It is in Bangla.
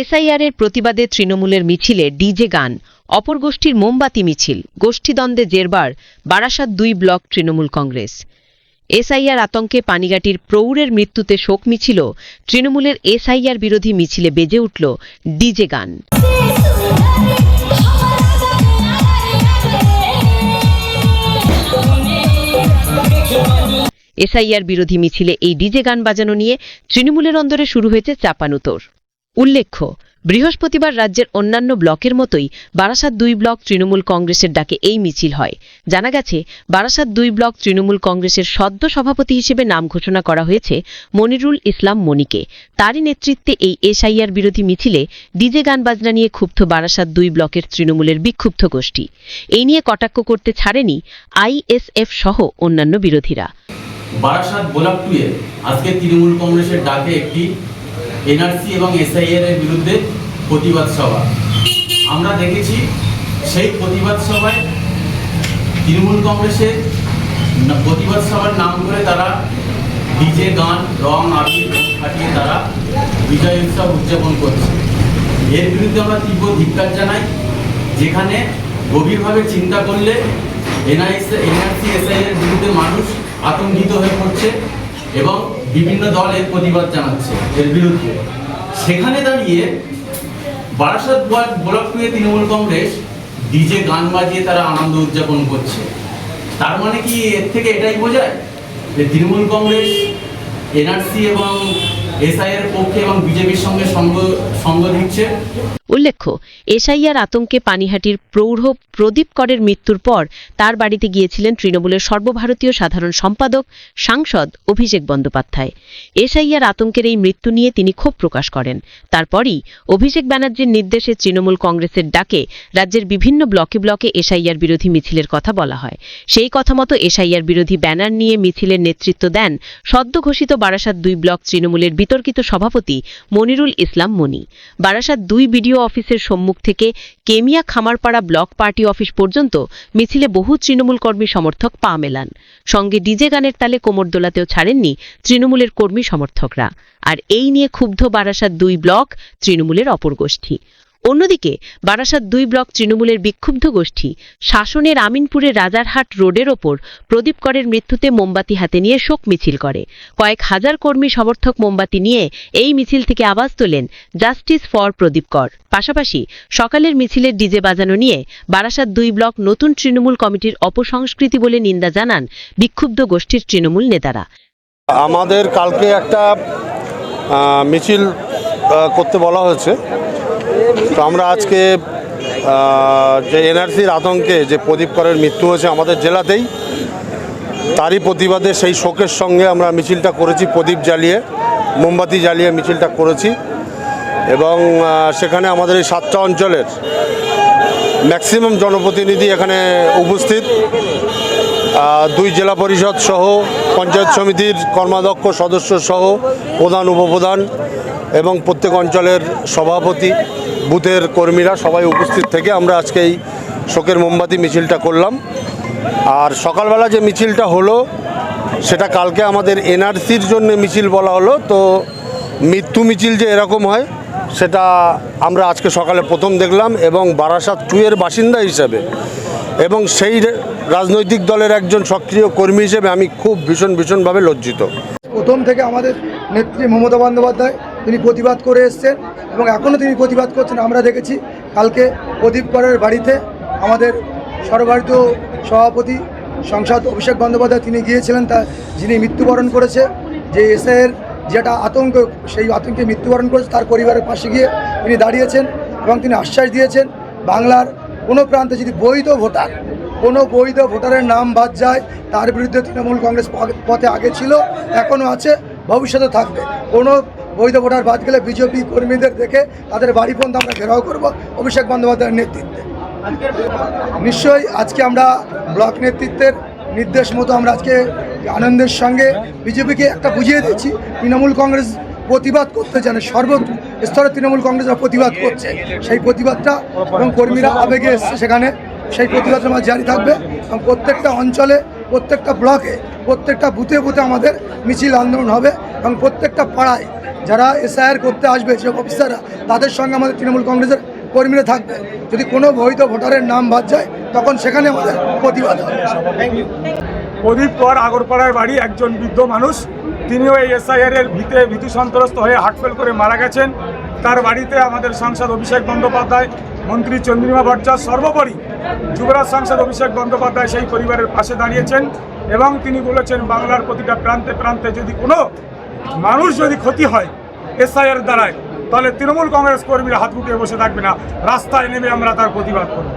এসআইআর এর প্রতিবাদে তৃণমূলের মিছিলে ডিজে গান, অপর গোষ্ঠীর মোমবাতি মিছিল, গোষ্ঠীদ্বন্দ্বে জেরবার, বারাসাত দুই ব্লক তৃণমূল কংগ্রেস। এসআইআর আতঙ্কে পানিগাটির প্রৌঢ়ের মৃত্যুতে শোক মিছিল, তৃণমূলের এসআইআর বিরোধী মিছিলে বেজে উঠল ডিজে গান। এসআইআর বিরোধী মিছিলে এই ডিজে গান বাজানো নিয়ে তৃণমূলের অন্দরে শুরু হয়েছে চাপানুতোর উল্লেখ্য, বৃহস্পতিবার রাজ্যের অন্যান্য ব্লকের মতোই বারাসাত দুই ব্লক তৃণমূল কংগ্রেসের ডাকে এই মিছিল হয়। জানা গেছে, বারাসাত দুই ব্লক তৃণমূল কংগ্রেসের সদ্য সভাপতি হিসেবে নাম ঘোষণা করা হয়েছে মনিরুল ইসলাম মনিকে। তারই নেতৃত্বে এই এসআইআর বিরোধী মিছিলে ডিজে গান বাজনা নিয়ে ক্ষুব্ধ বারাসাত দুই ব্লকের তৃণমূলের বিক্ষুব্ধ গোষ্ঠী। এই নিয়ে কটাক্ষ করতে ছাড়েনি আইএসএফ সহ অন্যান্য বিরোধীরা। বারাসাত ব্লক টুয়ে আজকে তৃণমূল কংগ্রেসের ডাকে একটি এনআরসি এবং এসআইআর এর বিরুদ্ধে প্রতিবাদ সভা। আমরা দেখেছি সেই প্রতিবাদ সভায় তৃণমূল কংগ্রেসের প্রতিবাদ সভার নাম করে তারা ডিজে গান, রং আবির ফাটিয়ে তারা বিজয় উৎসব উদযাপন করছে। এর বিরুদ্ধে আমরা তীব্র ধিক্কার জানাই, যেখানে গভীরভাবে চিন্তা করলে এনআইএস, এনআরসি এসআইয়ের বিরুদ্ধে মানুষ আতঙ্কিত হয়ে পড়ছে এবং বিভিন্ন দল এর প্রতিবাদ জানাচ্ছে, এর বিরুদ্ধে। সেখানে দাঁড়িয়ে বারাসাত ব্লক- টুয়ে তৃণমূল কংগ্রেস ডিজে গান বাজিয়ে তারা আনন্দ উদযাপন করছে। তার মানে কি এর থেকে এটাই বোঝায় যে তৃণমূল কংগ্রেস, এনআরসি এবং এসআইয়ের পক্ষে এবং বিজেপির সঙ্গে সঙ্গ সঙ্গ দিচ্ছে? উল্লেখ্য, এসআইআর আতঙ্কে পানিহাটির প্রৌঢ় প্রদীপ করের মৃত্যুর পর তার বাড়িতে গিয়েছিলেন তৃণমূলের সর্বভারতীয় সাধারণ সম্পাদক, সাংসদ অভিষেক বন্দ্যোপাধ্যায়। এসআইআর আতঙ্কের এই মৃত্যু নিয়ে তিনি ক্ষোভ প্রকাশ করেন। তারপরই অভিষেক ব্যানার্জির নির্দেশে তৃণমূল কংগ্রেসের ডাকে রাজ্যের বিভিন্ন ব্লকে ব্লকে এসআইআর বিরোধী মিছিলের কথা বলা হয়। সেই কথা মতো এসআইআর বিরোধী ব্যানার নিয়ে মিছিলের নেতৃত্ব দেন সদ্য ঘোষিত বারাসাত দুই ব্লক তৃণমূলের বিতর্কিত সভাপতি মনিরুল ইসলাম মনি। বারাসাত দুই বিডিও অফিসের সম্মুখ থেকে Kemia Khamarpara block party office পর্যন্ত মিছিলে বহু তৃণমূল কর্মী সমর্থক পা মেলান। সঙ্গে ডিজে গানের তালে কোমর দোলাতেও ছাড়েননি তৃণমূলের কর্মী সমর্থকরা। আর এই নিয়ে ক্ষুব্ধ বারাসাত দুই ব্লক তৃণমূলের অপর গোষ্ঠী। অন্যদিকে, বারাসাত দুই ব্লক তৃণমূলের বিক্ষুব্ধ গোষ্ঠী শাসনের আমিনপুরের রাজারহাট রোডের ওপর প্রদীপ করের মৃত্যুতে মোমবাতি হাতে নিয়ে শোক মিছিল করে। কয়েক হাজার কর্মী সমর্থক মোমবাতি নিয়ে এই মিছিল থেকে আওয়াজ তোলেন জাস্টিস ফর প্রদীপ কর। পাশাপাশি সকালের মিছিলের ডিজে বাজানো নিয়ে বারাসাত দুই ব্লক নতুন তৃণমূল কমিটির অপসংস্কৃতি বলে নিন্দা জানান বিক্ষুব্ধ গোষ্ঠীর তৃণমূল নেতারা। আমাদের কালকে একটা মিছিল করতে বলা হয়েছে। তো আমরা আজকে যে এনআরসির আতঙ্কে যে প্রদীপ করের মৃত্যু হয়েছে আমাদের জেলাতেই, তারই প্রতিবাদে সেই শোকের সঙ্গে আমরা মিছিলটা করেছি, প্রদীপ জ্বালিয়ে, মোমবাতি জ্বালিয়ে মিছিলটা করেছি। এবং সেখানে আমাদের এই সাতটা অঞ্চলের ম্যাক্সিমাম জনপ্রতিনিধি এখানে উপস্থিত। দুই জেলা পরিষদ সহ, পঞ্চায়েত সমিতির কর্মাধ্যক্ষ সদস্য সহ, প্রধান, উপপ্রধান এবং প্রত্যেক অঞ্চলের সভাপতি, বুথের কর্মীরা সবাই উপস্থিত থেকে আমরা আজকে এই শোকের মোমবাতি মিছিলটা করলাম। আর সকালবেলা যে মিছিলটা হলো, সেটা কালকে আমাদের এনআরসির জন্য মিছিল বলা হলো। তো মৃত্যু মিছিল যে এরকম হয়, সেটা আমরা আজকে সকালে প্রথম দেখলাম এবং বারাসাত টু এর বাসিন্দা হিসেবে এবং সেই রাজনৈতিক দলের একজন সক্রিয় কর্মী হিসেবে আমি খুব ভীষণ ভীষণভাবে লজ্জিত। প্রথম থেকে আমাদের নেত্রী মমতা বন্দ্যোপাধ্যায় তিনি প্রতিবাদ করে এসছেন এবং এখনও তিনি প্রতিবাদ করছেন। আমরা দেখেছি কালকে প্রদীপ করের বাড়িতে আমাদের সর্বভারতীয় সভাপতি সংসদ অভিষেক বন্দ্যোপাধ্যায় তিনি গিয়েছিলেন, তা যিনি মৃত্যুবরণ করেছে, যে এসআইয়ের যেটা আতঙ্ক, সেই আতঙ্কে মৃত্যুবরণ করেছে, তার পরিবারের পাশে গিয়ে তিনি দাঁড়িয়েছেন এবং তিনি আশ্বাস দিয়েছেন, বাংলার কোনো প্রান্তে যদি বৈধ ভোটার, কোনো বৈধ ভোটারের নাম বাদ যায়, তার বিরুদ্ধে তৃণমূল কংগ্রেস পথে আগে ছিল, এখনও আছে, ভবিষ্যতে থাকবে। কোনো বৈধ ভোটার বাদ গেলে বিজেপি কর্মীদের দেখে তাদের বাড়ি পর্যন্ত আমরা ঘেরাও করব অভিষেক বন্দ্যোপাধ্যায়ের নেতৃত্বে। নিশ্চয়ই আজকে আমরা ব্লক নেতৃত্বের নির্দেশ মতো আমরা আজকে আনন্দের সঙ্গে বিজেপিকে একটা বুঝিয়ে দিচ্ছি তৃণমূল কংগ্রেস প্রতিবাদ করতে জানে সর্ব স্তরে তৃণমূল কংগ্রেসরা প্রতিবাদ করছে। সেই প্রতিবাদটা এবং কর্মীরা আবেগে এসছে সেখানে, সেই প্রতিবাদটা আমার জারি থাকবে এবং প্রত্যেকটা অঞ্চলে, প্রত্যেকটা ব্লকে, প্রত্যেকটা বুথে বুথে আমাদের মিছিল আন্দোলন হবে এবং প্রত্যেকটা পাড়ায় যারা এসআইআর করতে আসবে, যে অফিসাররা তাদের সঙ্গে আমাদের তৃণমূল কংগ্রেসের কর্মীরা থাকবে। যদি কোনো বৈধ ভোটারের নাম বাদ যায়, তখন সেখানে আমাদের প্রতিবাদ হবে। প্রদীপ কর, আগরপাড়ার বাড়ি, একজন বৃদ্ধ মানুষ। তিনিও এই এসআইআর এর ভীতে, ভীতি সন্ত্রস্ত হয়ে হার্টফেল করে মারা গেছেন। তার বাড়িতে আমাদের সাংসদ অভিষেক বন্দ্যোপাধ্যায়, মন্ত্রী চন্দ্রিমা ভট্টাচার্য, সর্বোপরি যুবরাজ সাংসদ অভিষেক বন্দ্যোপাধ্যায় সেই পরিবারের পাশে দাঁড়িয়েছেন। এবং তিনি বলেছেন, বাংলার প্রতিটা প্রান্তে প্রান্তে যদি কোনো মানুষ যদি ক্ষতি হয় এসআইয়ের দ্বারায়, তাহলে তৃণমূল কংগ্রেস কর্মীরা হাত গুটিয়ে বসে থাকবে না। রাস্তায় নেমে আমরা তার প্রতিবাদ করব।